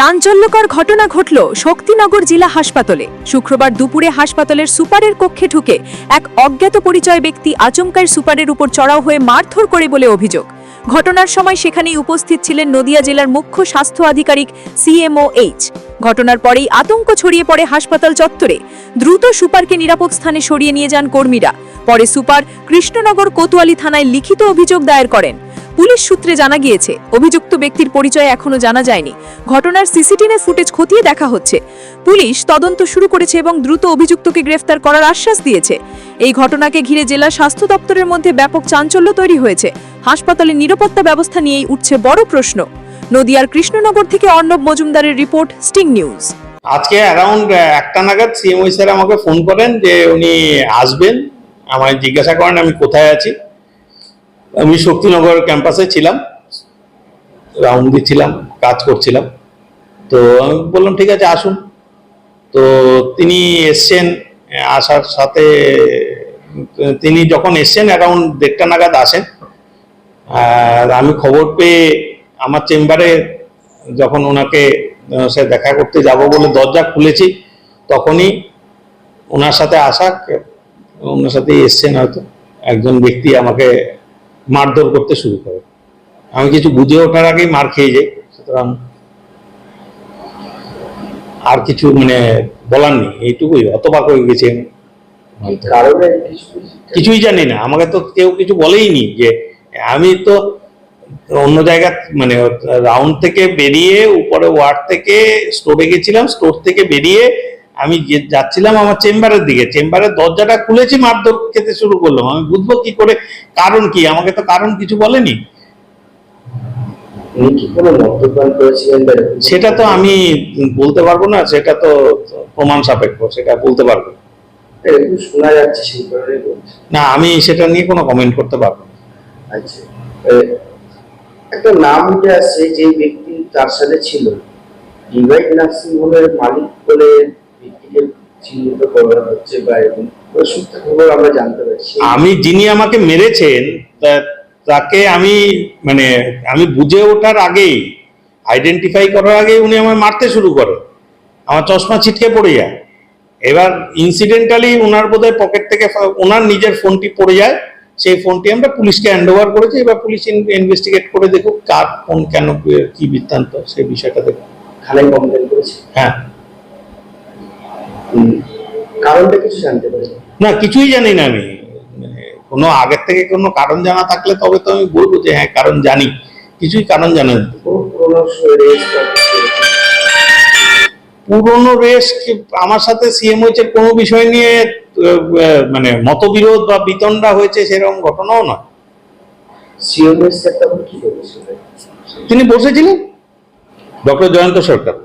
চাঞ্চল্যকর ঘটনা ঘটল শক্তিনগর জেলা হাসপাতালে। শুক্রবার দুপুরে হাসপাতালের সুপারের কক্ষে ঢুকে এক অজ্ঞাত পরিচয় ব্যক্তি আচমকার সুপারের উপর চড়াও হয়ে মারধর করে বলে অভিযোগ। ঘটনার সময় সেখানেই উপস্থিত ছিলেন নদিয়া জেলার মুখ্য স্বাস্থ্য আধিকারিক সিএমওএইচ ঘটনার পরেই আতঙ্ক ছড়িয়ে পড়ে হাসপাতাল চত্বরে। দ্রুত সুপারকে নিরাপদ স্থানে সরিয়ে নিয়ে যান কর্মীরা। পরে সুপার কৃষ্ণনগর কোতোয়ালি থানায় লিখিত অভিযোগ দায়ের করেন। পুলিশ সূত্রে জানা গিয়েছে, অভিযুক্ত ব্যক্তির পরিচয় এখনও জানা যায়নি। ঘটনার সিসিটিভি ফুটেজ খতিয়ে দেখা হচ্ছে। পুলিশ তদন্ত শুরু করেছে এবং দ্রুত অভিযুক্তকে গ্রেফতার করার আশ্বাস দিয়েছে। এই ঘটনাকে ঘিরে জেলা স্বাস্থ্য দপ্তরের মধ্যে ব্যাপক চাঞ্চল্য তৈরি হয়েছে। হাসপাতালের নিরাপত্তা ব্যবস্থা নিয়েই উঠছে বড় প্রশ্ন। নদিয়ার কৃষ্ণনগর থেকে অর্ণব মজুমদারের রিপোর্ট, স্টিং নিউজ। আজকে অ্যারাউন্ড একটা নাগাদ সিএমওই স্যার আমাকে ফোন করেন যে উনি আসবেন। আমায় জিজ্ঞাসা করেন আমি কোথায় আছি। আমি শক্তিনগর ক্যাম্পাসে ছিলাম রাউন্ড দিচ্ছিলাম, কাজ করছিলাম। তো আমি বললাম, ঠিক আছে, আসুন। তো তিনি এসছেন, আসার সাথে, তিনি যখন এসছেন অ্যারাউন্ড দেড়টা নাগাদ আসেন। আর আমি খবর পেয়ে আমার চেম্বারে যখন ওনাকে, সে দেখা করতে যাব বলে দরজা খুলেছি, তখনই ওনার সাথে আসা, ওনার সাথে এসছেন হয়তো। একজন ব্যক্তি আমাকে মারধর করতে শুরু করে। আমি কিছু বুঝে ওঠার আগেই মার খেয়ে যাই সুতরাং আর কিছু মানে বলার নেই এইটুকুই অতবাক হয়ে গেছি আমি। কিছুই জানি না আমাকে তো কেউ কিছু বলেই নি যে আমি তো অন্য জায়গা মানে রাউন্ড থেকে বেরিয়ে উপরে ওয়ার্ড থেকে স্টোরে গেছিলাম স্টোর থেকে বেরিয়ে আমি যে- যাচ্ছিলাম আমার চেম্বারের দিকে চেম্বারের দরজাটা খুলেছি মারধর খেতে শুরু করলাম। আমি বুঝব কি করে কারণ কি? আমাকে তো কারণ কিছু বলেনি। সেটা তো আমি বলতে পারব না সেটা তো প্রমাণ সাপেক্ষ সেটা বলতে পারব। শোনা যাচ্ছে সেই কারণে না আমি সেটা নিয়ে কোনো কমেন্ট করতে পারব না। আচ্ছা একটা নাম উঠে আসছে যে ব্যক্তি তার সাথে ছিল। ডিভাইড নার্সিং হোমের মালিক বলে চিহ্নিত করা হচ্ছে বা এরকম ওই খবর আমরা জানতে পারছি। আমি যিনি আমাকে মেরেছেন তাকে আমি মানে আমি বুঝে ওঠার আগেই আইডেন্টিফাই করার আগে উনি আমায় মারতে শুরু করে আমার চশমা ছিটকে পড়ে যায়। এবার ইনসিডেন্টালি ওনার বোধহয় পকেট থেকে ওনার নিজের ফোনটি পড়ে যায়। সেই ফোনটি আমরা পুলিশকে হ্যান্ড ওভার করেছি। এবার পুলিশ ইনভেস্টিগেট করে দেখুক কার ফোন কেন কি বৃত্তান্ত সেই বিষয়টা দেখুক। থানায় কমপ্লেন করেছে? হ্যাঁ। কারণটা কিছু জানতে পারি? না কিছুই জানি না আমি। মানে কোনো আগের থেকে কোনো কারণ জানা থাকলে তবে তো আমি বলব যে হ্যাঁ কারণ জানি। কিছুই কারণ জানা পুরোনো রেস আমার সাথে সিএমওইচ এর কোনো বিষয় নিয়ে মানে মতবিরোধ বা বিতণ্ডা হয়েছে সেরকম ঘটনাও না সিওমের স্যার তখন কি করেছিলেন তিনি বসেছিলেন? ডক্টর জয়ন্ত সরকার।